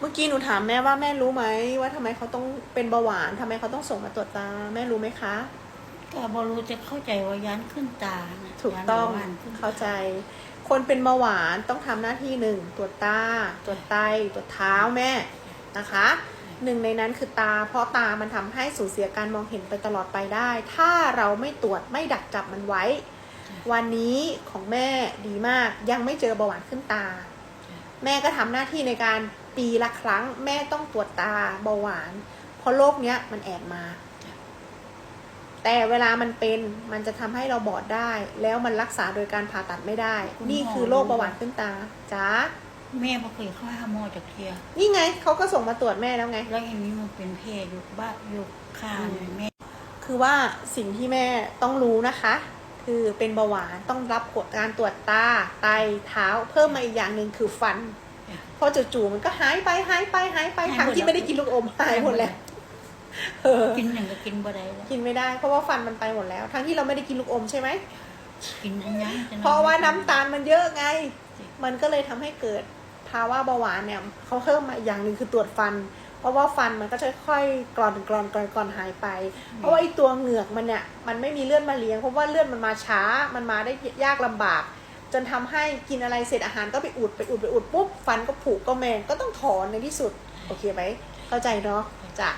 เมื่อกี้หนูถามแม่ว่าแม่รู้ไหมว่าทำไมเขาต้องเป็นเบาหวานทำไมเขาต้องส่งมาตรวจตา แม่รู้ไหมคะก็บรู้จะเข้าใจว่ายันขึ้นตานะถูกต้องยันเบาหวานขึ้นตเข้าใจ คนเป็นเบาหวานต้องทำหน้าที่หนึ่งตรวจตาตรวจไตตรวจเท้าแม่นะคะหนึ่งในนั้นคือตา เพราะตามันทำให้สูญเสียการมองเห็นไปตลอดไปได้ ถ้าเราไม่ตรวจไม่ดักจับมันไว้ วันนี้ของแม่ดีมากยังไม่เจอเบาหวานขึ้นตา แม่ก็ทำหน้าที่ในการปีละครั้ง แม่ต้องตรวจตาเบาหวาน เพราะโรคเนี้ยมันแอบมา แต่เวลามันเป็นมันจะทำให้เราบอดได้ แล้วมันรักษาโดยการผ่าตัดไม่ได้ นี่คือโรคเบาหวานขึ้นตาจ้าแม่บ่เคยเข้าหาหมอจากเทียนี่ไงเขาก็ส่งมาตรวจแม่แล้วไง แล้วอย่างนี้มันเป็นเพศอยู่บ้านอยู่ข้างเนี่ยแม่ คือว่าสิ่งที่แม่ต้องรู้นะคะ คือเป็นเบาหวานต้องรับผลการตรวจตาไตเท้าเพิ่มมาอีกอย่างหนึ่งคือฟัน พอจู่ๆมันก็หายไปหายไปหายไปหายหมดทั้งที่ไม่ได้กินลูกอมหายหมดแล้วเออกินหนึ่งก็กินบ่ได้แล้วกินไม่ได้เพราะว่าฟันมันไปหมดแล้ว ทั้งที่เราไม่ได้กินลูกอมใช่ไหมกินอันยังจเพราะว่าน้ำตาลมันเยอะไง มันก็เลยทำให้เกิดภาวะเบาหวานเนี่ยเขาเพิ่มมาอีกอย่างหนึ่งคือตรวจฟัน เพราะว่าฟันมันก็จะค่อยๆกรอนกรอนกรอนกรอนหายไป เพราะว่าไอ้ตัวเหงือกมันเนี่ยมันไม่มีเลือดมาเลี้ยงเพราะว่าเลือดมันมาช้ามันมาได้ยากลำบาก จนทำให้กินอะไรเสร็จอาหารก็ไปอุดไปอุดไปอุดปุ๊บฟันก็ผุก็แมงก็ต้องถอนในที่สุด โอเคไหมเข้าใจเนาะจ้ะ